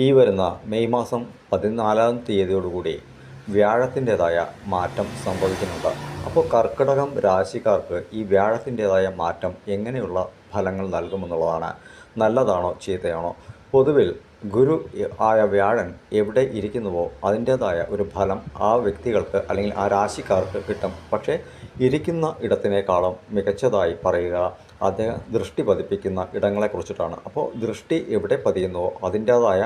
ഈ വരുന്ന മെയ് മാസം പതിനാലാം തീയതിയോടുകൂടി വ്യാഴത്തിന്റെതായ മാറ്റം സംഭവിക്കുന്നുണ്ട്. അപ്പോൾ കർക്കിടകം രാശിക്കാർക്ക് ഈ വ്യാഴത്തിന്റെതായ മാറ്റം എങ്ങനെയുള്ള ഫലങ്ങൾ നൽകുമെന്നുള്ളതാണ്. നല്ലതാണോ ചീത്തയാണോ? പൊതുവിൽ ഗുരു ആയ വ്യാഴൻ എവിടെ ഇരിക്കുന്നുവോ അതിന്റേതായ ഒരു ഫലം ആ വ്യക്തികൾക്ക് അല്ലെങ്കിൽ ആ രാശിക്കാർക്ക് കിട്ടും. പക്ഷേ ഇരിക്കുന്ന ഇടത്തിനേക്കാളും മികച്ചതായി പറയുക അദ്ദേഹം ദൃഷ്ടി പതിപ്പിക്കുന്ന ഇടങ്ങളെക്കുറിച്ചിട്ടാണ്. അപ്പോൾ ദൃഷ്ടി എവിടെ പതിയുന്നുവോ അതിന്റേതായ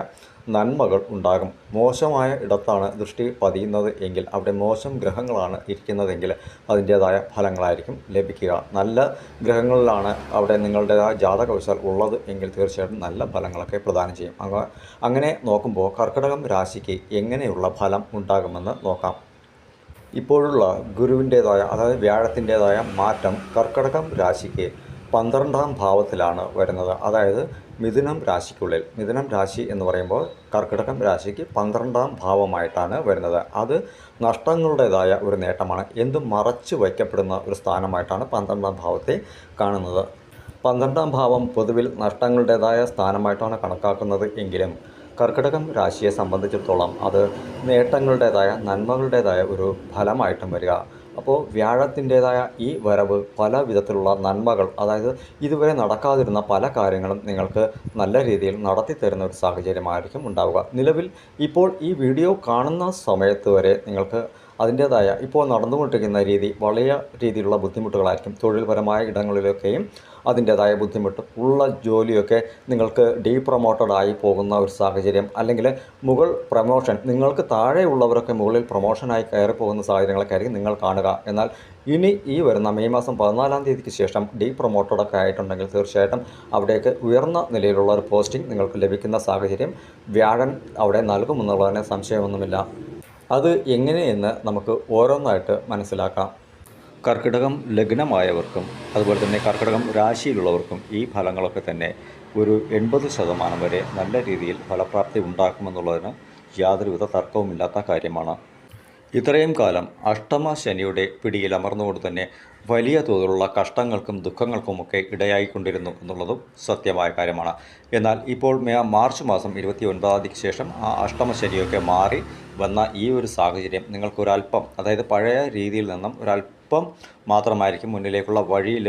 നന്മകൾ ഉണ്ടാകും. മോശമായ ഇടത്താണ് ദൃഷ്ടി പതിയുന്നത് എങ്കിൽ അവിടെ മോശം ഗ്രഹങ്ങളാണ് ഇരിക്കുന്നതെങ്കിൽ അതിന്റേതായ ഫലങ്ങളായിരിക്കും ലഭിക്കുക. നല്ല ഗ്രഹങ്ങളിലാണ് അവിടെ നിങ്ങളുടേതായ ജാതകവശാൽ ഉള്ളത് എങ്കിൽ തീർച്ചയായിട്ടും നല്ല ഫലങ്ങളൊക്കെ പ്രദാനം ചെയ്യും. അങ്ങ അങ്ങനെ നോക്കുമ്പോൾ കർക്കിടകം രാശിക്ക് എങ്ങനെയുള്ള ഫലം ഉണ്ടാകുമെന്ന് നോക്കാം. ഇപ്പോഴുള്ള ഗുരുവിന്റേതായ അതായത് വ്യാഴത്തിന്റേതായ മാറ്റം കർക്കിടകം രാശിക്ക് പന്ത്രണ്ടാം ഭാവത്തിലാണ് വരുന്നത്. അതായത് മിഥുനം രാശിക്കുള്ളിൽ. മിഥുനം രാശി എന്ന് പറയുമ്പോൾ കർക്കിടകം രാശിക്ക് പന്ത്രണ്ടാം ഭാവമായിട്ടാണ് വരുന്നത്. അത് നഷ്ടങ്ങളുടേതായ ഒരു നേട്ടമാണ്. എന്തും മറച്ചു വയ്ക്കപ്പെടുന്ന ഒരു സ്ഥാനമായിട്ടാണ് പന്ത്രണ്ടാം ഭാവത്തെ കാണുന്നത്. പന്ത്രണ്ടാം ഭാവം പൊതുവിൽ നഷ്ടങ്ങളുടേതായ സ്ഥാനമായിട്ടാണ് കണക്കാക്കുന്നത് എങ്കിലും കർക്കിടകം രാശിയെ സംബന്ധിച്ചിടത്തോളം അത് നേട്ടങ്ങളുടേതായ നന്മകളുടേതായ ഒരു ഫലമായിട്ടും വരിക. അപ്പോൾ വ്യാഴത്തിന്റേതായ ഈ വരവ് പല വിധത്തിലുള്ള നന്മകൾ അതായത് ഇതുവരെ നടക്കാതിരുന്ന പല കാര്യങ്ങളും നിങ്ങൾക്ക് നല്ല രീതിയിൽ നടത്തി തരുന്ന ഒരു സാഹചര്യമായിരിക്കും ഉണ്ടാവുക. നിലവിൽ ഇപ്പോൾ ഈ വീഡിയോ കാണുന്ന സമയത്ത് വരെ നിങ്ങൾക്ക് അതിന്റേതായ ഇപ്പോൾ നടന്നുകൊണ്ടിരിക്കുന്ന രീതി വളരെ രീതിയിലുള്ള ബുദ്ധിമുട്ടുകളായിരിക്കും. തൊഴിൽപരമായ ഇടങ്ങളിലൊക്കെയും അതിന്റേതായ ബുദ്ധിമുട്ട് ഉള്ള ജോലിയൊക്കെ നിങ്ങൾക്ക് ഡീ പ്രൊമോട്ടഡായി പോകുന്ന ഒരു സാഹചര്യം അല്ലെങ്കിൽ മുകൾ പ്രൊമോഷൻ നിങ്ങൾക്ക് താഴെയുള്ളവരൊക്കെ മുകളിൽ പ്രൊമോഷനായി കയറി പോകുന്ന സാഹചര്യങ്ങളൊക്കെ ആയിരിക്കും നിങ്ങൾ കാണുക. എന്നാൽ ഇനി ഈ വരുന്ന മെയ് മാസം പതിനാലാം തീയതിക്ക് ശേഷം ഡീ പ്രൊമോട്ടഡൊക്കെ ആയിട്ടുണ്ടെങ്കിൽ തീർച്ചയായിട്ടും അവിടേക്ക് ഉയർന്ന നിലയിലുള്ള ഒരു പോസ്റ്റിംഗ് നിങ്ങൾക്ക് ലഭിക്കുന്ന സാഹചര്യം വ്യാഴൻ അവിടെ നൽകുമെന്നുള്ളതിന് സംശയമൊന്നുമില്ല. അത് എങ്ങനെയെന്ന് നമുക്ക് ഓരോന്നായിട്ട് മനസ്സിലാക്കാം. കർക്കിടകം ലഗ്നമായവർക്കും അതുപോലെ തന്നെ കർക്കിടകം രാശിയിലുള്ളവർക്കും ഈ ഫലങ്ങളൊക്കെ തന്നെ ഒരു എൺപത് ശതമാനം വരെ നല്ല രീതിയിൽ ഫലപ്രാപ്തി ഉണ്ടാക്കുമെന്നുള്ളതിന് യാതൊരുവിധ തർക്കവുമില്ലാത്ത കാര്യമാണ്. ഇത്രയും കാലം അഷ്ടമ ശനിയുടെ പിടിയിൽ അമർന്നുകൊണ്ട് തന്നെ വലിയ തോതിലുള്ള കഷ്ടങ്ങൾക്കും ദുഃഖങ്ങൾക്കുമൊക്കെ ഇടയായിക്കൊണ്ടിരുന്നു എന്നുള്ളതും സത്യമായ കാര്യമാണ്. എന്നാൽ ഇപ്പോൾ മേ മാർച്ച് മാസം ഇരുപത്തി ഒൻപതാം തീയതിക്ക് ശേഷം ആ അഷ്ടമശരിയൊക്കെ മാറി വന്ന ഈ ഒരു സാഹചര്യം നിങ്ങൾക്കൊരല്പം അതായത് പഴയ രീതിയിൽ നിന്നും ഒരല്പം മാത്രമായിരിക്കും മുന്നിലേക്കുള്ള വഴിയിൽ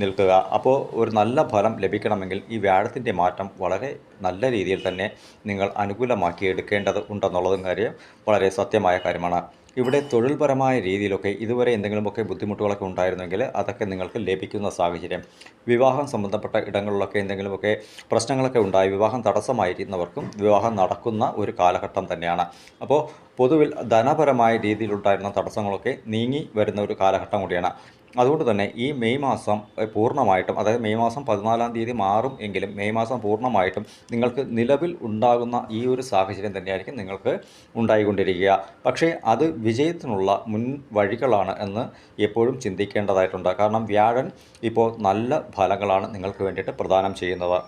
നിൽക്കുക. അപ്പോൾ ഒരു നല്ല ഫലം ലഭിക്കണമെങ്കിൽ ഈ വ്യാഴത്തിന്റെ മാറ്റം വളരെ നല്ല രീതിയിൽ തന്നെ നിങ്ങൾ അനുകൂലമാക്കി എടുക്കേണ്ടത് ഉണ്ടെന്നുള്ളതും കാര്യം വളരെ സത്യമായ കാര്യമാണ്. ഇവിടെ തൊഴിൽപരമായ രീതിയിലൊക്കെ ഇതുവരെ എന്തെങ്കിലുമൊക്കെ ബുദ്ധിമുട്ടുകളൊക്കെ ഉണ്ടായിരുന്നെങ്കിൽ അതൊക്കെ നിങ്ങൾക്ക് ലഭിക്കുന്ന സാഹചര്യം. വിവാഹം സംബന്ധപ്പെട്ട ഇടങ്ങളിലൊക്കെ എന്തെങ്കിലുമൊക്കെ പ്രശ്നങ്ങളൊക്കെ ഉണ്ടായി വിവാഹം തടസ്സമായിരുന്നവർക്കും വിവാഹം നടക്കുന്ന ഒരു കാലഘട്ടം തന്നെയാണ്. അപ്പോൾ പൊതുവിൽ ധനപരമായ രീതിയിലുണ്ടായിരുന്ന തടസ്സങ്ങളൊക്കെ നീങ്ങി വരുന്ന ഒരു കാലഘട്ടം കൂടിയാണ്. അതുകൊണ്ട് തന്നെ ഈ മെയ് മാസം പൂർണമായിട്ടും അതായത് മെയ് മാസം പതിനാലാം തീയതി മാറും എങ്കിലും മെയ് മാസം പൂർണമായിട്ടും നിങ്ങൾക്ക് നിലവിൽ ഉണ്ടാകുന്ന ഈ ഒരു സാഹചര്യം തന്നെയായിരിക്കും നിങ്ങൾക്ക് ഉണ്ടായിക്കൊണ്ടിരിക്കുക. പക്ഷേ അത് വിജയത്തിനുള്ള മുൻ വഴികളാണ് എന്ന് എപ്പോഴും ചിന്തിക്കേണ്ടതായിട്ടുണ്ട്. കാരണം വ്യാഴൻ ഇപ്പോൾ നല്ല ഫലങ്ങളാണ് നിങ്ങൾക്ക് വേണ്ടിയിട്ട് പ്രദാനം ചെയ്യുന്നത്.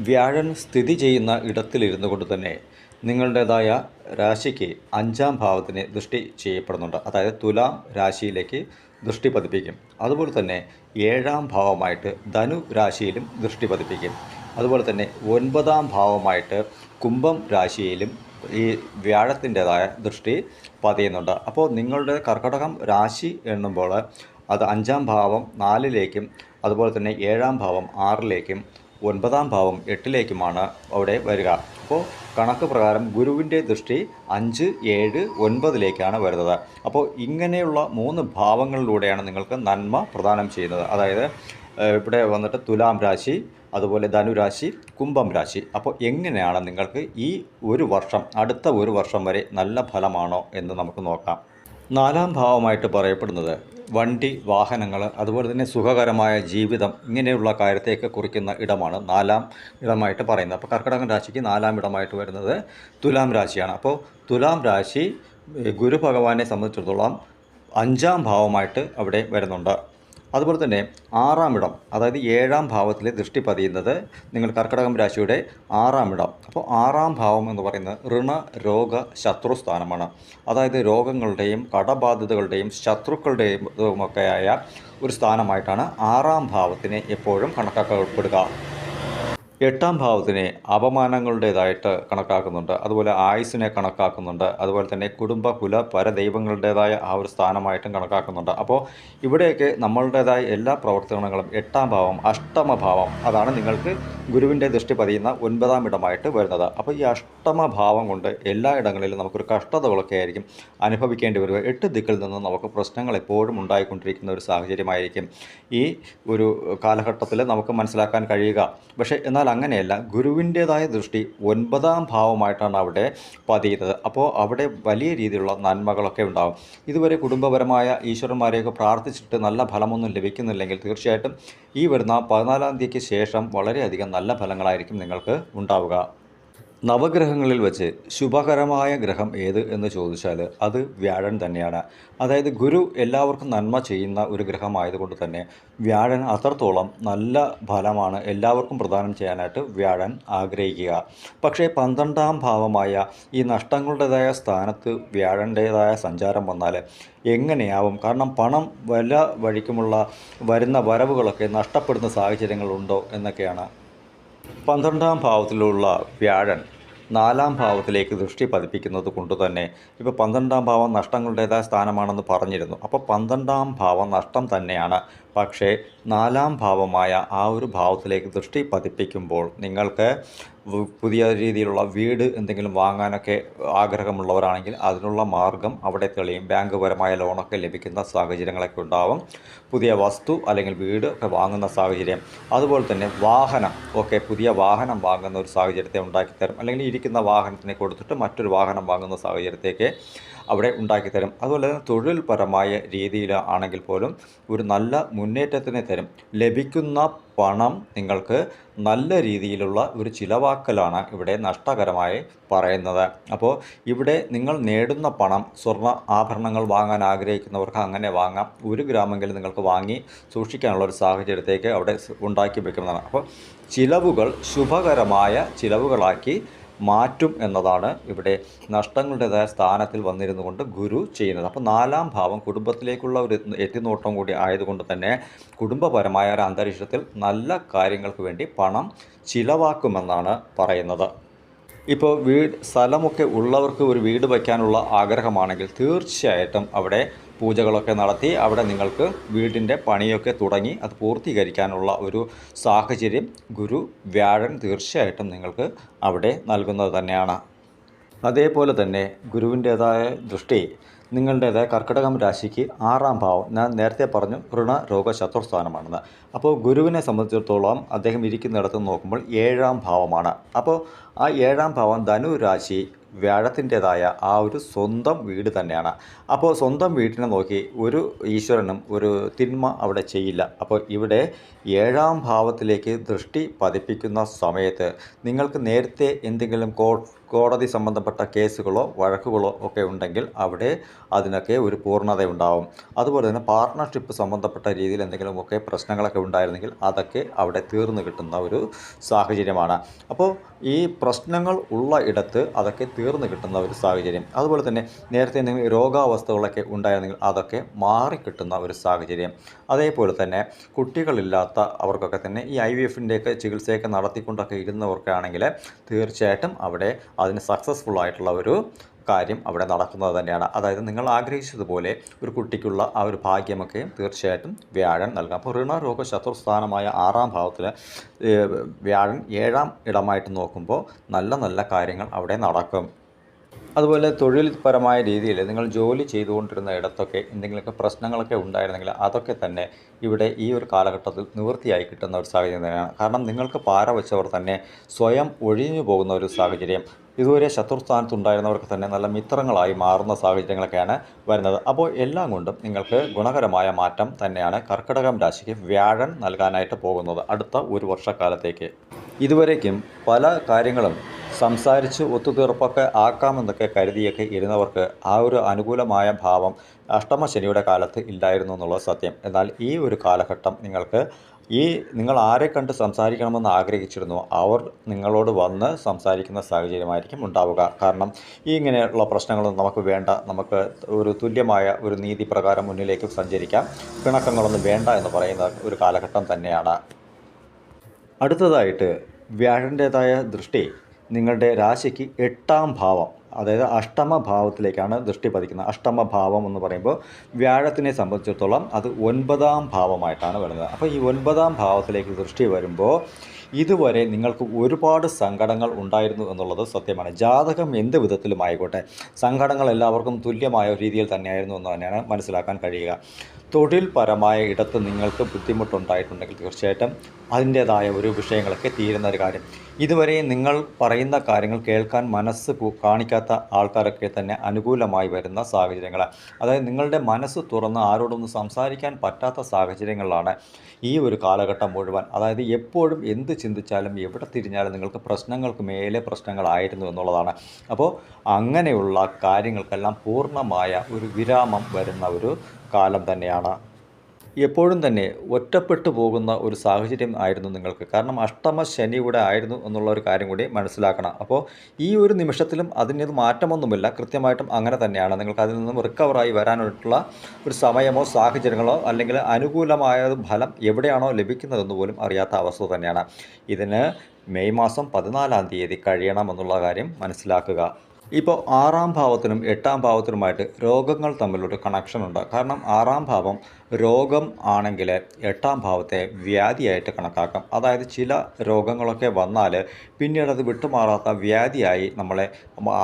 വ്യാഴൻ സ്ഥിതി ചെയ്യുന്ന ഇടത്തിലിരുന്നു കൊണ്ട് തന്നെ നിങ്ങളുടേതായ രാശിക്ക് അഞ്ചാം ഭാവത്തിന് ദൃഷ്ടി ചെയ്യപ്പെടുന്നുണ്ട്. അതായത് തുലാം രാശിയിലേക്ക് ദൃഷ്ടി പതിപ്പിക്കും. അതുപോലെ തന്നെ ഏഴാം ഭാവമായിട്ട് ധനു രാശിയിലും ദൃഷ്ടി പതിപ്പിക്കും. അതുപോലെ തന്നെ ഒൻപതാം ഭാവമായിട്ട് കുംഭം രാശിയിലും ഈ വ്യാഴത്തിന്റെതായ ദൃഷ്ടി പതിയുന്നുണ്ട്. അപ്പോൾ നിങ്ങളുടെ കർക്കടകം രാശി എണ്ണുമ്പോൾ അത് അഞ്ചാം ഭാവം നാലിലേക്കും അതുപോലെ തന്നെ ഏഴാം ഭാവം ആറിലേക്കും ഒൻപതാം ഭാവം എട്ടിലേക്കുമാണ് അവിടെ വരിക. അപ്പോൾ കണക്ക് പ്രകാരം ഗുരുവിന്റെ ദൃഷ്ടി അഞ്ച് ഏഴ് ഒൻപതിലേക്കാണ് വരുന്നത്. അപ്പോൾ ഇങ്ങനെയുള്ള മൂന്ന് ഭാവങ്ങളിലൂടെയാണ് നിങ്ങൾക്ക് നന്മ പ്രദാനം ചെയ്യുന്നത്. അതായത് ഇവിടെ വന്നിട്ട് തുലാം രാശി അതുപോലെ ധനുരാശി കുംഭം രാശി. അപ്പോൾ എങ്ങനെയാണ് നിങ്ങൾക്ക് ഈ ഒരു വർഷം അടുത്ത ഒരു വർഷം വരെ നല്ല ഫലമാണോ എന്ന് നമുക്ക് നോക്കാം. നാലാം ഭാവമായിട്ട് പറയപ്പെടുന്നത് വണ്ടി വാഹനങ്ങൾ അതുപോലെ തന്നെ സുഖകരമായ ജീവിതം ഇങ്ങനെയുള്ള കാര്യത്തെയൊക്കെ കുറിക്കുന്ന ഇടമാണ് നാലാം ഇടമായിട്ട് പറയുന്നത്. അപ്പോൾ കർക്കിടകം രാശിക്ക് നാലാം ഇടമായിട്ട് വരുന്നത് തുലാം രാശിയാണ്. അപ്പോൾ തുലാം രാശി ഗുരു ഭഗവാനെ സംബന്ധിച്ചിടത്തോളം അഞ്ചാം ഭാവമായിട്ട് അവിടെ വരുന്നുണ്ട്. അതുപോലെ തന്നെ ആറാം ഇടം അതായത് ഏഴാം ഭാവത്തിൽ ദൃഷ്ടി പതിയുന്നത് നിങ്ങൾ കർക്കിടകം രാശിയുടെ ആറാം ഇടം. അപ്പോൾ ആറാം ഭാവം എന്ന് പറയുന്നത് ഋണ രോഗ ശത്രു സ്ഥാനമാണ് അതായത് രോഗങ്ങളുടെയും കടബാധ്യതകളുടെയും ശത്രുക്കളുടെയും ഒക്കെയായ ഒരു സ്ഥാനമായിട്ടാണ് ആറാം ഭാവത്തിനെ എപ്പോഴും കണക്കാക്കപ്പെടുക. എട്ടാം ഭാവത്തിനെ അപമാനങ്ങളുടേതായിട്ട് കണക്കാക്കുന്നുണ്ട്. അതുപോലെ ആയുസ്സിനെ കണക്കാക്കുന്നുണ്ട്. അതുപോലെ തന്നെ കുടുംബ കുല പരദൈവങ്ങളുടേതായ ആ ഒരു സ്ഥാനമായിട്ടും കണക്കാക്കുന്നുണ്ട്. അപ്പോൾ ഇവിടെയൊക്കെ നമ്മളുടേതായ എല്ലാ പ്രവർത്തനങ്ങളും എട്ടാം ഭാവം അഷ്ടമ ഭാവം അതാണ് നിങ്ങൾക്ക് ഗുരുവിന്റെ ദൃഷ്ടി പതിയുന്ന ഒൻപതാം ഇടമായിട്ട് വരുന്നത്. അപ്പോൾ ഈ അഷ്ടമഭാവം കൊണ്ട് എല്ലാ ഇടങ്ങളിലും നമുക്കൊരു കഷ്ടതകളൊക്കെ ആയിരിക്കും അനുഭവിക്കേണ്ടി വരിക. എട്ട് ദിക്കിൽ നിന്ന് നമുക്ക് പ്രശ്നങ്ങൾ എപ്പോഴും ഉണ്ടായിക്കൊണ്ടിരിക്കുന്ന ഒരു സാഹചര്യമായിരിക്കും. ഈ ഒരു കാലഘട്ടത്തിൽ നമുക്ക് മനസ്സിലാക്കാൻ കഴിയുക. പക്ഷേ എന്നാൽ അങ്ങനെയല്ല. ഗുരുവിന്റേതായ ദൃഷ്ടി ഒൻപതാം ഭാവമായിട്ടാണ് അവിടെ പതിയുന്നത്. അപ്പോൾ അവിടെ വലിയ രീതിയിലുള്ള നന്മകളൊക്കെ ഉണ്ടാകും ഇതുവരെ കുടുംബപരമായ ഈശ്വരന്മാരെയൊക്കെ പ്രാർത്ഥിച്ചിട്ട് നല്ല ഫലമൊന്നും ലഭിക്കുന്നില്ലെങ്കിൽ തീർച്ചയായിട്ടും ഈ വരുന്ന പതിനാലാം തീയതിക്ക് ശേഷം വളരെയധികം നല്ല ഫലങ്ങളായിരിക്കും നിങ്ങൾക്ക് ഉണ്ടാവുക. നവഗ്രഹങ്ങളിൽ വെച്ച് ശുഭകരമായ ഗ്രഹം ഏത് എന്ന് ചോദിച്ചാൽ അത് വ്യാഴൻ തന്നെയാണ്. അതായത് ഗുരു എല്ലാവർക്കും നന്മ ചെയ്യുന്ന ഒരു ഗ്രഹമായതുകൊണ്ട് തന്നെ വ്യാഴൻ അത്രത്തോളം നല്ല ഫലമാണ് എല്ലാവർക്കും പ്രദാനം ചെയ്യാനായിട്ട് വ്യാഴൻ ആഗ്രഹിക്കുക. പക്ഷേ പന്ത്രണ്ടാം ഭാവമായ ഈ നഷ്ടങ്ങളുടേതായ സ്ഥാനത്ത് വ്യാഴന്റേതായ സഞ്ചാരം വന്നാൽ എങ്ങനെയാവും? കാരണം പണം വല വഴിക്കുമുള്ള വരുന്ന വരവുകളൊക്കെ നഷ്ടപ്പെടുന്ന സാഹചര്യങ്ങളുണ്ടോ എന്നൊക്കെയാണ് പന്ത്രണ്ടാം ഭാവത്തിലുള്ള വ്യാഴൻ നാലാം ഭാവത്തിലേക്ക് ദൃഷ്ടി പതിപ്പിക്കുന്നത് കൊണ്ട് തന്നെ ഇപ്പോൾ പന്ത്രണ്ടാം ഭാവം നഷ്ടങ്ങളുടേതായ സ്ഥാനമാണെന്ന് പറഞ്ഞിരുന്നു. അപ്പോൾ പന്ത്രണ്ടാം ഭാവം നഷ്ടം തന്നെയാണ് പക്ഷേ നാലാം ഭാവമായ ആ ഒരു ഭാവത്തിലേക്ക് ദൃഷ്ടി പതിപ്പിക്കുമ്പോൾ നിങ്ങൾക്ക് പുതിയ രീതിയിലുള്ള വീട് എന്തെങ്കിലും വാങ്ങാനൊക്കെ ആഗ്രഹമുള്ളവരാണെങ്കിൽ അതിനുള്ള മാർഗം അവിടെ തെളിയും. ബാങ്ക് പരമായ ലോണൊക്കെ ലഭിക്കുന്ന സാഹചര്യങ്ങളൊക്കെ ഉണ്ടാവും. പുതിയ വസ്തു അല്ലെങ്കിൽ വീട് ഒക്കെ വാങ്ങുന്ന സാഹചര്യം. അതുപോലെ തന്നെ വാഹനം ഒക്കെ പുതിയ വാഹനം വാങ്ങുന്ന ഒരു സാഹചര്യത്തെ ഉണ്ടാക്കിത്തരും. അല്ലെങ്കിൽ ഇരിക്കുന്ന വാഹനത്തിനെ കൊടുത്തിട്ട് മറ്റൊരു വാഹനം വാങ്ങുന്ന സാഹചര്യത്തേക്ക് അവിടെ ഉണ്ടാക്കിത്തരും അതുപോലെ തന്നെ തൊഴിൽപരമായ രീതിയിൽ ആണെങ്കിൽ പോലും ഒരു നല്ല മുന്നേറ്റത്തിനെ തരും. ലഭിക്കുന്ന പണം നിങ്ങൾക്ക് നല്ല രീതിയിലുള്ള ഒരു ചിലവാക്കലാണ് ഇവിടെ നഷ്ടകരമായി പറയുന്നത്. അപ്പോൾ ഇവിടെ നിങ്ങൾ നേടുന്ന പണം സ്വർണ ആഭരണങ്ങൾ വാങ്ങാൻ ആഗ്രഹിക്കുന്നവർക്ക് അങ്ങനെ വാങ്ങാം. ഒരു ഗ്രാമെങ്കിലും നിങ്ങൾക്ക് വാങ്ങി സൂക്ഷിക്കാനുള്ള ഒരു സാഹചര്യത്തേക്ക് അവിടെ ഉണ്ടാക്കി വെക്കുന്നതാണ്. അപ്പോൾ ചിലവുകൾ ശുഭകരമായ ചിലവുകളാക്കി മാറ്റും എന്നതാണ് ഇവിടെ നഷ്ടങ്ങളുടേതായ സ്ഥാനത്തിൽ വന്നിരുന്നു കൊണ്ട് ഗുരു ചെയ്യുന്നത്. അപ്പോൾ നാലാം ഭാവം കുടുംബത്തിലേക്കുള്ള ഒരു എത്തിനോട്ടം കൂടി ആയതുകൊണ്ട് തന്നെ കുടുംബപരമായ ഒരു അന്തരീക്ഷത്തിൽ നല്ല കാര്യങ്ങൾക്ക് വേണ്ടി പണം ചിലവാക്കുമെന്നാണ് പറയുന്നത്. ഇപ്പോൾ വീട് സ്ഥലമൊക്കെ ഉള്ളവർക്ക് ഒരു വീട് വയ്ക്കാനുള്ള ആഗ്രഹമാണെങ്കിൽ തീർച്ചയായിട്ടും അവിടെ പൂജകളൊക്കെ നടത്തി അവിടെ നിങ്ങൾക്ക് വീടിന്റെ പണിയൊക്കെ തുടങ്ങി അത് പൂർത്തീകരിക്കാനുള്ള ഒരു സാഹചര്യം ഗുരു വ്യാഴൻ തീർച്ചയായിട്ടും നിങ്ങൾക്ക് അവിടെ നൽകുന്നത് തന്നെയാണ്. അതേപോലെ തന്നെ ഗുരുവിന്റേതായ ദൃഷ്ടി നിങ്ങളുടേതായ കർക്കിടകം രാശിക്ക് ആറാം ഭാവം. ഞാൻ നേരത്തെ പറഞ്ഞു ഋണ രോഗ ശത്രുസ്ഥാനമാണെന്ന് അപ്പോൾ ഗുരുവിനെ സംബന്ധിച്ചിടത്തോളം അദ്ദേഹം ഇരിക്കുന്നിടത്ത് നോക്കുമ്പോൾ ഏഴാം ഭാവമാണ്. അപ്പോൾ ആ ഏഴാം ഭാവം ധനു രാശി വ്യാഴത്തിന്റെതായ ആ ഒരു സ്വന്തം വീട് തന്നെയാണ്. അപ്പോൾ സ്വന്തം വീട്ടിനെ നോക്കി ഒരു ഈശ്വരനും ഒരു തിന്മ അവിടെ ചെയ്യില്ല. അപ്പോൾ ഇവിടെ ഏഴാം ഭാവത്തിലേക്ക് ദൃഷ്ടി പതിപ്പിക്കുന്ന സമയത്ത് നിങ്ങൾക്ക് നേരത്തെ എന്തെങ്കിലും കോടതി സംബന്ധപ്പെട്ട കേസുകളോ വഴക്കുകളോ ഒക്കെ ഉണ്ടെങ്കിൽ അവിടെ അതിനൊക്കെ ഒരു പൂർണത ഉണ്ടാവും അതുപോലെ തന്നെ പാർട്ട്ണർഷിപ്പ് സംബന്ധപ്പെട്ട രീതിയിൽ എന്തെങ്കിലുമൊക്കെ പ്രശ്നങ്ങളൊക്കെ ഉണ്ടായിരുന്നെങ്കിൽ അതൊക്കെ അവിടെ തീർന്നു കിട്ടുന്ന ഒരു സാഹചര്യമാണ്. അപ്പോൾ ഈ പ്രശ്നങ്ങൾ ഉള്ള ഇടത്ത് അതൊക്കെ തീർന്നു കിട്ടുന്ന ഒരു സാഹചര്യം. അതുപോലെ തന്നെ നേരത്തെ എന്തെങ്കിലും രോഗാവസ്ഥകളൊക്കെ ഉണ്ടായിരുന്നെങ്കിൽ അതൊക്കെ മാറിക്കിട്ടുന്ന ഒരു സാഹചര്യം. അതേപോലെ തന്നെ കുട്ടികളില്ലാത്ത അവർക്കൊക്കെ തന്നെ ഈ ഐ വി എഫിന്റെയൊക്കെ ചികിത്സയൊക്കെ നടത്തിക്കൊണ്ടൊക്കെ ഇരുന്നവർക്കാണെങ്കിൽ തീർച്ചയായിട്ടും അവിടെ അതിന് സക്സസ്ഫുൾ ആയിട്ടുള്ള ഒരു കാര്യം അവിടെ നടക്കുന്നത് തന്നെയാണ്. അതായത് നിങ്ങൾ ആഗ്രഹിച്ചതുപോലെ ഒരു കുട്ടിക്കുള്ള ആ ഒരു ഭാഗ്യമൊക്കെ തീർച്ചയായിട്ടും വ്യാഴൻ നൽകാം. അപ്പോൾ ഋണരോഗ ശത്രുസ്ഥാനമായ ആറാം ഭാവത്തിൽ വ്യാഴൻ ഏഴാം ഇടമായിട്ട് നോക്കുമ്പോൾ നല്ല നല്ല കാര്യങ്ങൾ അവിടെ നടക്കും. അതുപോലെ തൊഴിൽപരമായ രീതിയിൽ നിങ്ങൾ ജോലി ചെയ്തുകൊണ്ടിരുന്ന ഇടത്തൊക്കെ എന്തെങ്കിലുമൊക്കെ പ്രശ്നങ്ങളൊക്കെ ഉണ്ടായിരുന്നെങ്കിൽ അതൊക്കെ തന്നെ ഇവിടെ ഈ ഒരു കാലഘട്ടത്തിൽ നിവൃത്തിയായി കിട്ടുന്ന ഒരു സാഹചര്യം തന്നെയാണ്. കാരണം നിങ്ങൾക്ക് പാര വെച്ചവർ തന്നെ സ്വയം ഒഴിഞ്ഞു പോകുന്ന ഒരു സാഹചര്യം. ഇതുവരെ ശത്രുസ്ഥാനത്തുണ്ടായിരുന്നവർക്ക് തന്നെ നല്ല മിത്രങ്ങളായി മാറുന്ന സാഹചര്യങ്ങളൊക്കെയാണ് വരുന്നത്. അപ്പോൾ എല്ലാം കൊണ്ടും നിങ്ങൾക്ക് ഗുണകരമായ മാറ്റം തന്നെയാണ് കർക്കിടകം രാശിക്ക് വ്യാഴൻ നൽകാനായിട്ട് പോകുന്നത് അടുത്ത ഒരു വർഷക്കാലത്തേക്ക്. ഇതുവരേക്കും പല കാര്യങ്ങളും സംസാരിച്ച് ഒത്തുതീർപ്പൊക്കെ ആക്കാമെന്നൊക്കെ കരുതിയൊക്കെ ഇരുന്നവർക്ക് ആ ഒരു അനുകൂലമായ ഭാവം അഷ്ടമശനിയുടെ കാലത്ത് ഇല്ലായിരുന്നു എന്നുള്ളത് സത്യം. എന്നാൽ ഈ ഒരു കാലഘട്ടം നിങ്ങൾക്ക് ഈ നിങ്ങൾ ആരെ കണ്ട് സംസാരിക്കണമെന്ന് ആഗ്രഹിച്ചിരുന്നു അവർ നിങ്ങളോട് വന്ന് സംസാരിക്കുന്ന സാഹചര്യമായിരിക്കും ഉണ്ടാവുക. കാരണം ഈ ഇങ്ങനെയുള്ള പ്രശ്നങ്ങളൊന്നും നമുക്ക് വേണ്ട. നമുക്ക് ഒരു തുല്യമായ ഒരു നീതി പ്രകാരം മുന്നിലേക്ക് സഞ്ചരിക്കാം. പിണക്കങ്ങളൊന്നും വേണ്ട എന്ന് പറയുന്ന ഒരു കാലഘട്ടം തന്നെയാണ്. അടുത്തതായിട്ട് വ്യാഴന്റേതായ ദൃഷ്ടി. നിങ്ങളുടെ രാശിക്ക് എട്ടാം ഭാവം അതായത് അഷ്ടമഭാവത്തിലേക്കാണ് ദൃഷ്ടി പതിക്കുന്നത്. അഷ്ടമഭാവം എന്ന് പറയുമ്പോൾ വ്യാഴത്തിനെ സംബന്ധിച്ചിടത്തോളം അത് ഒൻപതാം ഭാവമായിട്ടാണ് വരുന്നത്. അപ്പോൾ ഈ ഒൻപതാം ഭാവത്തിലേക്ക് ദൃഷ്ടി വരുമ്പോൾ ഇതുവരെ നിങ്ങൾക്ക് ഒരുപാട് സങ്കടങ്ങൾ ഉണ്ടായിരുന്നു എന്നുള്ളത് സത്യമാണ്. ജാതകം എന്ത് വിധത്തിലും ആയിക്കോട്ടെ. സങ്കടങ്ങൾ എല്ലാവർക്കും തുല്യമായ രീതിയിൽ തന്നെയായിരുന്നു എന്ന് തന്നെയാണ് മനസ്സിലാക്കാൻ കഴിയുക. തൊഴിൽപരമായ ഇടത്ത് നിങ്ങൾക്ക് ബുദ്ധിമുട്ടുണ്ടായിട്ടുണ്ടെങ്കിൽ തീർച്ചയായിട്ടും അതിന്റേതായ ഒരു വിഷയങ്ങളൊക്കെ തീരുന്ന ഒരു കാര്യം. ഇതുവരെ നിങ്ങൾ പറയുന്ന കാര്യങ്ങൾ കേൾക്കാൻ മനസ്സ് കാണിക്കാത്ത ആൾക്കാരൊക്കെ തന്നെ അനുകൂലമായി വരുന്ന സാഹചര്യങ്ങൾ അതായത് നിങ്ങളുടെ മനസ്സ് തുറന്ന് ആരോടൊന്നും സംസാരിക്കാൻ പറ്റാത്ത സാഹചര്യങ്ങളിലാണ് ഈ ഒരു കാലഘട്ടം മുഴുവൻ. അതായത് എപ്പോഴും എന്ത് ചിന്തിച്ചാലും എവിടെ തിരിഞ്ഞാലും നിങ്ങൾക്ക് പ്രശ്നങ്ങൾക്ക് മേലെ പ്രശ്നങ്ങളായിരുന്നു എന്നുള്ളതാണ്. അപ്പോൾ അങ്ങനെയുള്ള കാര്യങ്ങൾക്കെല്ലാം പൂർണമായ ഒരു വിരാമം വരുന്ന ഒരു കാലം തന്നെയാണ്. എപ്പോഴും തന്നെ ഒറ്റപ്പെട്ടു പോകുന്ന ഒരു സാഹചര്യം ആയിരുന്നു നിങ്ങൾക്ക്. കാരണം അഷ്ടമ ശനി ഇവിടെ ആയിരുന്നു എന്നുള്ള ഒരു കാര്യം കൂടി മനസ്സിലാക്കണം. അപ്പോൾ ഈ ഒരു നിമിഷത്തിലും അതിന് മാറ്റമൊന്നുമില്ല. കൃത്യമായിട്ടും അങ്ങനെ തന്നെയാണ്. നിങ്ങൾക്ക് അതിൽ നിന്നും റിക്കവറായി വരാനായിട്ടുള്ള ഒരു സമയമോ സാഹചര്യങ്ങളോ അല്ലെങ്കിൽ അനുകൂലമായ ഫലം എവിടെയാണോ ലഭിക്കുന്നതെന്ന് പോലും അറിയാത്ത അവസ്ഥ തന്നെയാണ്. ഇതിന് മെയ് മാസം പതിനാലാം തീയതി കഴിയണമെന്നുള്ള കാര്യം മനസ്സിലാക്കുക. ഇപ്പോൾ ആറാം ഭാവത്തിനും എട്ടാം ഭാവത്തിനുമായിട്ട് രോഗങ്ങൾ തമ്മിലൊരു കണക്ഷൻ ഉണ്ട്. കാരണം ആറാം ഭാവം രോഗം ആണെങ്കിൽ എട്ടാം ഭാവത്തെ വ്യാധിയായിട്ട് കണക്കാക്കാം. അതായത് ചില രോഗങ്ങളൊക്കെ വന്നാൽ പിന്നീട് അത് വിട്ടുമാറാത്ത വ്യാധിയായി നമ്മളെ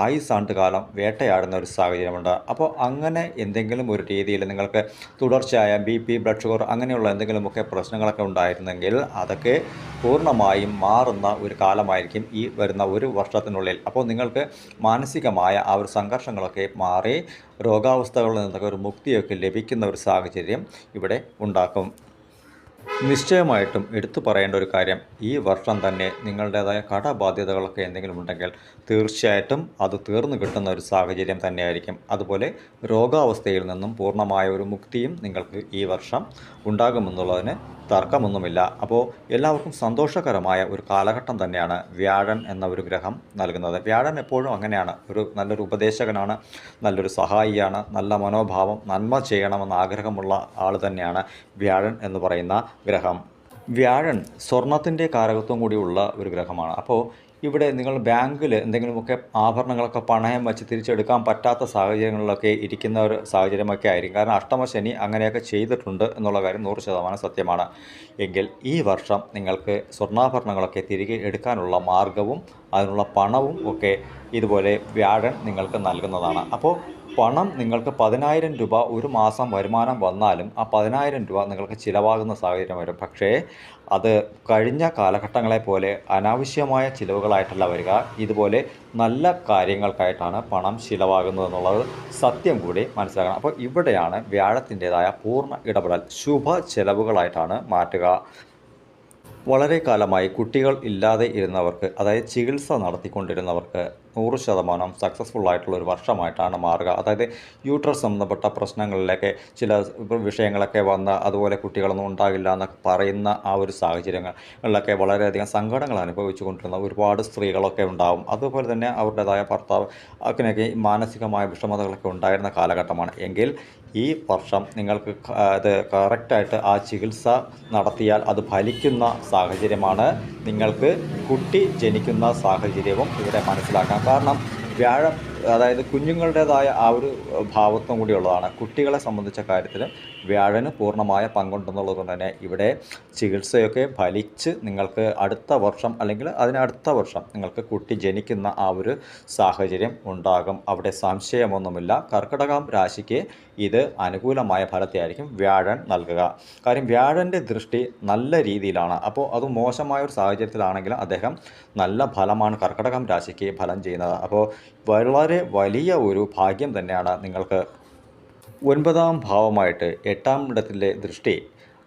ആയുസാണ്ട് കാലം വേട്ടയാടുന്ന ഒരു സാഹചര്യമുണ്ട്. അപ്പോൾ അങ്ങനെ എന്തെങ്കിലും ഒരു രീതിയിൽ നിങ്ങൾക്ക് തുടർച്ചയായ ബി പി ബ്ലഡ് ഷുഗർ അങ്ങനെയുള്ള എന്തെങ്കിലുമൊക്കെ പ്രശ്നങ്ങളൊക്കെ ഉണ്ടായിരുന്നെങ്കിൽ അതൊക്കെ പൂർണമായും മാറുന്ന ഒരു കാലമായിരിക്കും ഈ വരുന്ന ഒരു വർഷത്തിനുള്ളിൽ. അപ്പോൾ നിങ്ങൾക്ക് മാനസികമായ ആ ഒരു സംഘർഷങ്ങളൊക്കെ മാറി രോഗാവസ്ഥകളിൽ നിന്നൊക്കെ ഒരു മുക്തിയൊക്കെ ലഭിക്കുന്ന ഒരു സാഹചര്യം ഇവിടെ ഉണ്ടാക്കും. നിശ്ചയമായിട്ടും എടുത്തു പറയേണ്ട ഒരു കാര്യം ഈ വർഷം തന്നെ നിങ്ങളുടേതായ കടബാധ്യതകളൊക്കെ എന്തെങ്കിലും ഉണ്ടെങ്കിൽ തീർച്ചയായിട്ടും അത് തീർന്നു കിട്ടുന്ന ഒരു സാഹചര്യം തന്നെയായിരിക്കും. അതുപോലെ രോഗാവസ്ഥയിൽ നിന്നും പൂർണമായ ഒരു മുക്തിയും നിങ്ങൾക്ക് ഈ വർഷം ഉണ്ടാകുമെന്നുള്ളതിന് തർക്കമൊന്നുമില്ല. അപ്പോൾ എല്ലാവർക്കും സന്തോഷകരമായ ഒരു കാലഘട്ടം തന്നെയാണ് വ്യാഴൻ എന്ന ഒരു ഗ്രഹം നൽകുന്നത്. വ്യാഴൻ എപ്പോഴും അങ്ങനെയാണ്. ഒരു നല്ലൊരു ഉപദേശകനാണ് നല്ലൊരു സഹായിയാണ് നല്ല മനോഭാവം നന്മ ചെയ്യണമെന്ന ആഗ്രഹമുള്ള ആൾ തന്നെയാണ് വ്യാഴൻ എന്ന് പറയുന്ന ഗ്രഹം. വ്യാഴൻ സ്വർണത്തിന്റെ കാരകത്വം കൂടിയുള്ള ഒരു ഗ്രഹമാണ്. അപ്പോൾ ഇവിടെ നിങ്ങൾ ബാങ്കിൽ എന്തെങ്കിലുമൊക്കെ ആഭരണങ്ങളൊക്കെ പണയം വെച്ച് തിരിച്ചെടുക്കാൻ പറ്റാത്ത സാഹചര്യങ്ങളിലൊക്കെ ഇരിക്കുന്ന ഒരു സാഹചര്യമൊക്കെ ആയിരിക്കും. കാരണം അഷ്ടമശനി അങ്ങനെയൊക്കെ ചെയ്തിട്ടുണ്ട് എന്നുള്ള കാര്യം നൂറ് ശതമാനം സത്യമാണ്. എങ്കിൽ ഈ വർഷം നിങ്ങൾക്ക് സ്വർണാഭരണങ്ങളൊക്കെ തിരികെ എടുക്കാനുള്ള മാർഗവും അതിനുള്ള പണവും ഒക്കെ ഇതുപോലെ വ്യാഴൻ നിങ്ങൾക്ക് നൽകുന്നതാണ്. അപ്പോൾ പണം നിങ്ങൾക്ക് പതിനായിരം രൂപ ഒരു മാസം വരുമാനം വന്നാലും ആ പതിനായിരം രൂപ നിങ്ങൾക്ക് ചിലവാകുന്ന സാഹചര്യം വരും. പക്ഷേ അത് കഴിഞ്ഞ കാലഘട്ടങ്ങളെ പോലെ അനാവശ്യമായ ചിലവുകളായിട്ടല്ല വരിക ഇതുപോലെ നല്ല കാര്യങ്ങൾക്കായിട്ടാണ് പണം ചിലവാകുന്നത് എന്നുള്ളത് സത്യം കൂടി മനസ്സിലാക്കണം. അപ്പോൾ ഇവിടെയാണ് വ്യാഴത്തിന്റേതായ പൂർണ ഇടപെടൽ. ശുഭ ചിലവുകളായിട്ടാണ് മാറ്റുക. വളരെ കാലമായി കുട്ടികൾ ഇല്ലാതെ ഇരുന്നവർക്ക് അതായത് ചികിത്സ നടത്തിക്കൊണ്ടിരുന്നവർക്ക് നൂറ് ശതമാനം സക്സസ്ഫുൾ ആയിട്ടുള്ള ഒരു വർഷമായിട്ടാണ് മാറുക. അതായത് യൂട്രസ് സംബന്ധപ്പെട്ട പ്രശ്നങ്ങളിലൊക്കെ ചില വിഷയങ്ങളൊക്കെ വന്ന് അതുപോലെ കുട്ടികളൊന്നും ഉണ്ടാകില്ല എന്നൊക്കെ പറയുന്ന ആ ഒരു സാഹചര്യങ്ങളിലൊക്കെ വളരെയധികം സങ്കടങ്ങൾ അനുഭവിച്ചു കൊണ്ടിരുന്ന ഒരുപാട് സ്ത്രീകളൊക്കെ ഉണ്ടാവും. അതുപോലെ തന്നെ അവരുടേതായ ഭർത്താവ് അങ്ങനെയൊക്കെ മാനസികമായ വിഷമതകളൊക്കെ ഉണ്ടായിരുന്ന കാലഘട്ടമാണ്. എങ്കിൽ ഈ വർഷം നിങ്ങൾക്ക് അത് കറക്റ്റായിട്ട് ആ ചികിത്സ നടത്തിയാൽ അത് ഫലിക്കുന്ന സാഹചര്യമാണ്. നിങ്ങൾക്ക് കുട്ടി ജനിക്കുന്ന സാഹചര്യവും ഇവിടെ മനസ്സിലാക്കാം. കാരണം വ്യാഴം അതായത് കുഞ്ഞുങ്ങളുടേതായ ആ ഒരു ഭാവത്വം കൂടിയുള്ളതാണ് കുട്ടികളെ സംബന്ധിച്ച കാര്യത്തിൽ വ്യാഴന് പൂർണമായ പങ്കുണ്ടെന്നുള്ളത് കൊണ്ട് തന്നെ ഇവിടെ ചികിത്സയൊക്കെ ഫലിച്ച് നിങ്ങൾക്ക് അടുത്ത വർഷം അല്ലെങ്കിൽ അതിനടുത്ത വർഷം നിങ്ങൾക്ക് കുട്ടി ജനിക്കുന്ന ആ ഒരു സാഹചര്യം ഉണ്ടാകും. അവിടെ സംശയമൊന്നുമില്ല. കർക്കിടകം രാശിക്ക് ഇത് അനുകൂലമായ ഫലത്തെയായിരിക്കും വ്യാഴൻ നൽകുക. കാര്യം വ്യാഴന്റെ ദൃഷ്ടി നല്ല രീതിയിലാണ്. അപ്പോൾ അത് മോശമായ ഒരു സാഹചര്യത്തിലാണെങ്കിലും അദ്ദേഹം നല്ല ഫലമാണ് കർക്കടകം രാശിക്ക് ഫലം ചെയ്യുന്നത്. അപ്പോൾ വളരെ വലിയ ഒരു ഭാഗ്യം തന്നെയാണ് നിങ്ങൾക്ക്. ഒൻപതാം ഭാവമായിട്ട് എട്ടാം ഇടത്തിലെ ദൃഷ്ടി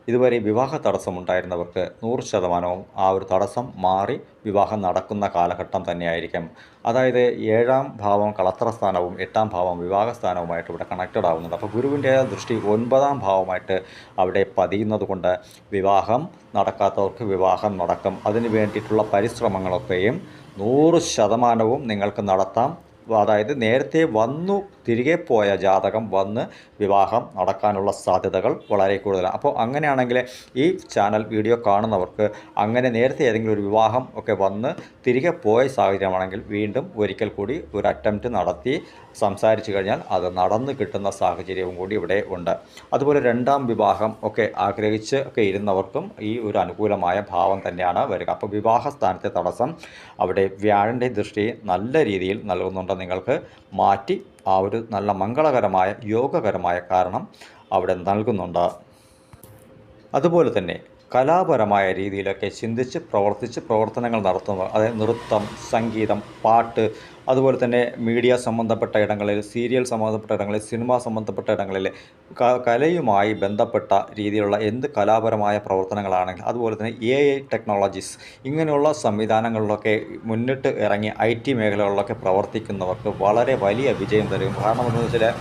ഇതുവരെ വിവാഹ തടസ്സമുണ്ടായിരുന്നവർക്ക് നൂറ് ശതമാനവും ആ ഒരു തടസ്സം മാറി വിവാഹം നടക്കുന്ന കാലഘട്ടം തന്നെയായിരിക്കും. അതായത് ഏഴാം ഭാവം കളത്രസ്ഥാനവും എട്ടാം ഭാവം വിവാഹസ്ഥാനവുമായിട്ട് ഇവിടെ കണക്റ്റഡ് ആവുന്നുണ്ട്. അപ്പോൾ ഗുരുവിന്റെ ദൃഷ്ടി ഒൻപതാം ഭാവമായിട്ട് അവിടെ പതിയുന്നത് കൊണ്ട് വിവാഹം നടക്കാത്തവർക്ക് വിവാഹം നടക്കും. അതിന് വേണ്ടിയിട്ടുള്ള പരിശ്രമങ്ങളൊക്കെയും നൂറ് ശതമാനവും നിങ്ങൾക്ക് നടത്താം. അതായത് നേരത്തെ വന്നു തിരികെ പോയ ജാതകം വന്ന് വിവാഹം നടക്കാനുള്ള സാധ്യതകൾ വളരെ കൂടുതലാണ്. അപ്പോൾ അങ്ങനെയാണെങ്കിൽ ഈ ചാനൽ വീഡിയോ കാണുന്നവർക്ക് അങ്ങനെ നേരത്തെ ഏതെങ്കിലും ഒരു വിവാഹം ഒക്കെ വന്ന് തിരികെ പോയ സാഹചര്യമാണെങ്കിൽ വീണ്ടും ഒരിക്കൽ കൂടി ഒരു അറ്റംപ്റ്റ് നടത്തി സംസാരിച്ചു കഴിഞ്ഞാൽ അത് നടന്നു കിട്ടുന്ന സാഹചര്യവും കൂടി ഇവിടെ ഉണ്ട്. അതുപോലെ രണ്ടാം വിവാഹം ഒക്കെ ആഗ്രഹിച്ച് ഒക്കെ ഇരുന്നവർക്കും ഈ ഒരു അനുകൂലമായ ഭാവം തന്നെയാണ് വരിക. അപ്പോൾ വിവാഹ സ്ഥാനത്തെ തടസ്സം അവിടെ വ്യാഴന്റെ ദൃഷ്ടി നല്ല രീതിയിൽ നൽകുന്നുണ്ട്. നിങ്ങൾക്ക് മാറ്റി ആ ഒരു നല്ല മംഗളകരമായ യോഗകരമായ കാരണം അവിടെ നൽകുന്നുണ്ട്. അതുപോലെ തന്നെ കലാപരമായ രീതിയിലൊക്കെ ചിന്തിച്ച് പ്രവർത്തിച്ച് പ്രവർത്തനങ്ങൾ നടത്തുന്നത് അതായത് നൃത്തം സംഗീതം പാട്ട് അതുപോലെ തന്നെ മീഡിയ സംബന്ധപ്പെട്ട ഇടങ്ങളിൽ സീരിയൽ സംബന്ധപ്പെട്ട ഇടങ്ങളിൽ സിനിമ സംബന്ധപ്പെട്ട ഇടങ്ങളിൽ കലയുമായി ബന്ധപ്പെട്ട രീതിയിലുള്ള എന്ത് കലാപരമായ പ്രവർത്തനങ്ങളാണെങ്കിലും അതുപോലെ തന്നെ എ ഐ ടെക്നോളജീസ് ഇങ്ങനെയുള്ള സംവിധാനങ്ങളിലൊക്കെ മുന്നിട്ട് ഇറങ്ങി ഐ ടി മേഖലകളിലൊക്കെ പ്രവർത്തിക്കുന്നവർക്ക് വളരെ വലിയ വിജയം തരും. കാരണം എന്താണെന്ന് വെച്ചാൽ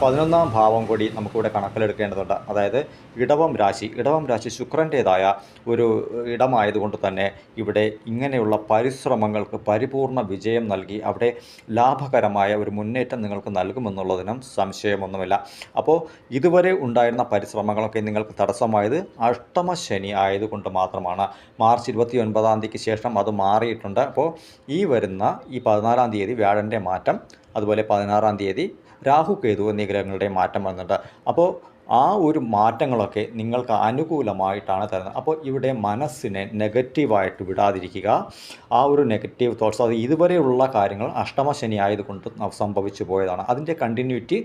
പതിനൊന്നാം ഭാവം കൂടി നമുക്കിവിടെ കണക്കിലെടുക്കേണ്ടതുണ്ട്. അതായത് ഇടവം രാശി ഇടവം രാശി ശുക്രന്റേതായ ഒരു ഇടമായതുകൊണ്ട് തന്നെ ഇവിടെ ഇങ്ങനെയുള്ള പരിശ്രമങ്ങൾക്ക് പരിപൂർണ വിജയം നൽകി അവിടെ ലാഭകരമായ ഒരു മുന്നേറ്റം നിങ്ങൾക്ക് നൽകുമെന്നുള്ളതിനും സംശയമൊന്നുമില്ല. അപ്പോൾ ഇതുവരെ ഉണ്ടായിരുന്ന പരിശ്രമങ്ങളൊക്കെ നിങ്ങൾക്ക് തടസ്സമായത് അഷ്ടമ ശനി ആയതുകൊണ്ട് മാത്രമാണ്. മാർച്ച് ഇരുപത്തി ഒൻപതാം തീയതിക്ക് ശേഷം അത് മാറിയിട്ടുണ്ട്. അപ്പോൾ ഈ വരുന്ന ഈ പതിനാലാം തീയതി വ്യാഴന്റെ മാറ്റം അതുപോലെ പതിനാറാം തീയതി രാഹു കേതു എന്നീ ഗ്രഹങ്ങളുടെ മാറ്റം വന്നിട്ടുണ്ട്. അപ്പോൾ ആ ഒരു മാറ്റങ്ങളൊക്കെ നിങ്ങൾക്ക് അനുകൂലമായിട്ടാണ് തരുന്നത്. അപ്പോൾ ഇവിടെ മനസ്സിനെ നെഗറ്റീവായിട്ട് വിടാതിരിക്കുക. ആ ഒരു നെഗറ്റീവ് തോട്ട്സ് അത് ഇതുവരെയുള്ള കാര്യങ്ങൾ അഷ്ടമശനി ആയതുകൊണ്ട് സംഭവിച്ചു പോയതാണ്. അതിന്റെ കണ്ടിന്യൂറ്റി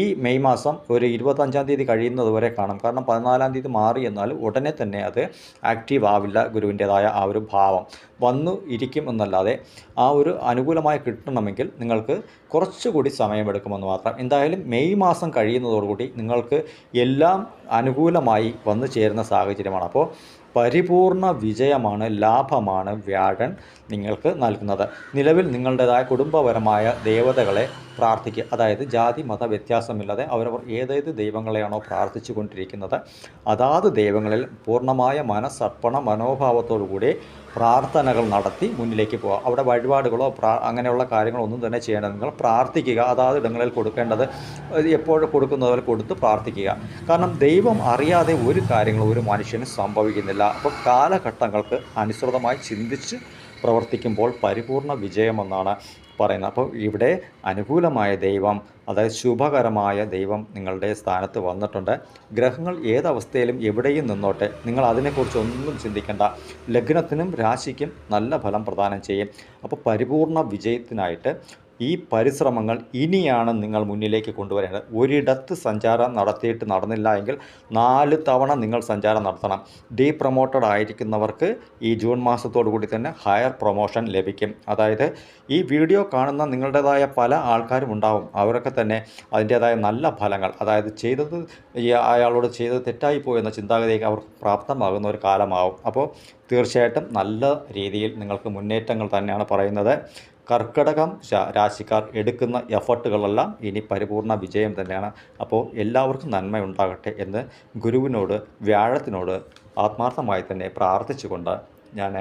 ഈ മെയ് മാസം ഒരു ഇരുപത്തഞ്ചാം തീയതി കഴിയുന്നത് വരെ കാണും. കാരണം പതിനാലാം തീയതി മാറി എന്നാൽ ഉടനെ തന്നെ അത് ആക്റ്റീവ് ആവില്ല ഗുരുവിന്റേതായ ആ ഒരു ഭാവം. വന്നു ഇരിക്കും എന്നല്ലാതെ ആ ഒരു അനുകൂലമായി കിട്ടണമെങ്കിൽ നിങ്ങൾക്ക് കുറച്ചുകൂടി സമയമെടുക്കുമെന്ന് മാത്രം. എന്തായാലും മെയ് മാസം കഴിയുന്നതോടുകൂടി നിങ്ങൾക്ക് എല്ലാം അനുകൂലമായി വന്നു ചേരുന്ന സാഹചര്യമാണ്. അപ്പോൾ പരിപൂർണ വിജയമാണ് ലാഭമാണ് വ്യാഴൻ നിങ്ങൾക്ക് നൽകുന്നത്. നിലവിൽ നിങ്ങളുടേതായ കുടുംബപരമായ ദേവതകളെ പ്രാർത്ഥിക്കുക. അതായത് ജാതി മത വ്യത്യാസമില്ലാതെ അവരവർ ഏതേത് ദൈവങ്ങളെയാണോ പ്രാർത്ഥിച്ചു കൊണ്ടിരിക്കുന്നത് അതാത് ദൈവങ്ങളിൽ പൂർണമായ മനസ്സർപ്പണ മനോഭാവത്തോടു കൂടി പ്രാർത്ഥനകൾ നടത്തി മുന്നിലേക്ക് പോവുക. അവിടെ വഴിപാടുകളോ പ്രാ അങ്ങനെയുള്ള കാര്യങ്ങളോ ഒന്നും തന്നെ ചെയ്യേണ്ട. നിങ്ങൾ പ്രാർത്ഥിക്കുക. അതാത് ഇടങ്ങളിൽ കൊടുക്കേണ്ടത് എപ്പോഴും കൊടുക്കുന്നത് പോലെ കൊടുത്ത് പ്രാർത്ഥിക്കുക. കാരണം ദൈവം അറിയാതെ ഒരു കാര്യങ്ങളും ഒരു മനുഷ്യന് സംഭവിക്കുന്നില്ല. അപ്പോൾ കാലഘട്ടങ്ങൾക്ക് അനുസൃതമായി ചിന്തിച്ച് പ്രവർത്തിക്കുമ്പോൾ പരിപൂർണ വിജയമെന്നാണ് പറയുന്നത്. അപ്പോൾ ഇവിടെ അനുകൂലമായ ദൈവം അതായത് ശുഭകരമായ ദൈവം നിങ്ങളുടെ സ്ഥാനത്ത് വന്നിട്ടുണ്ട്. ഗ്രഹങ്ങൾ ഏതവസ്ഥയിലും എവിടെയും നിന്നോട്ടെ. നിങ്ങൾ അതിനെക്കുറിച്ച് ഒന്നും ചിന്തിക്കേണ്ട. ലഗ്നത്തിനും രാശിക്കും നല്ല ഫലം പ്രദാനം ചെയ്യും. അപ്പോൾ പരിപൂർണ വിജയത്തിനായിട്ട് ഈ പരിശ്രമങ്ങൾ ഇനിയാണ് നിങ്ങൾ മുന്നിലേക്ക് കൊണ്ടുവരേണ്ടത്. ഒരിടത്ത് സഞ്ചാരം നടത്തിയിട്ട് നടന്നില്ല എങ്കിൽ നാല് തവണ നിങ്ങൾ സഞ്ചാരം നടത്തണം. ഡീ പ്രൊമോട്ടഡ് ആയിരിക്കുന്നവർക്ക് ഈ ജൂൺ മാസത്തോടു കൂടി തന്നെ ഹയർ പ്രൊമോഷൻ ലഭിക്കും. അതായത് ഈ വീഡിയോ കാണുന്ന നിങ്ങളുടേതായ പല ആൾക്കാരും ഉണ്ടാവും. അവരൊക്കെ തന്നെ അതിന്റേതായ നല്ല ഫലങ്ങൾ അതായത് ചെയ്തത് അയാളോട് ചെയ്തത് തെറ്റായിപ്പോയി എന്ന ചിന്താഗതിക്ക് അവർ പ്രാപ്തമാകുന്ന ഒരു കാലമാവും. അപ്പോൾ തീർച്ചയായിട്ടും നല്ല രീതിയിൽ നിങ്ങൾക്ക് മുന്നേറ്റങ്ങൾ തന്നെയാണ് പറയുന്നത്. കർക്കടകം രാശിക്കാർ എടുക്കുന്ന എഫർട്ടുകളെല്ലാം ഇനി പരിപൂർണ വിജയം തന്നെയാണ്. അപ്പോൾ എല്ലാവർക്കും നന്മയുണ്ടാകട്ടെ എന്ന് ഗുരുവിനോട് വ്യാഴത്തിനോട് ആത്മാർത്ഥമായി തന്നെ പ്രാർത്ഥിച്ചുകൊണ്ട് ഞാൻ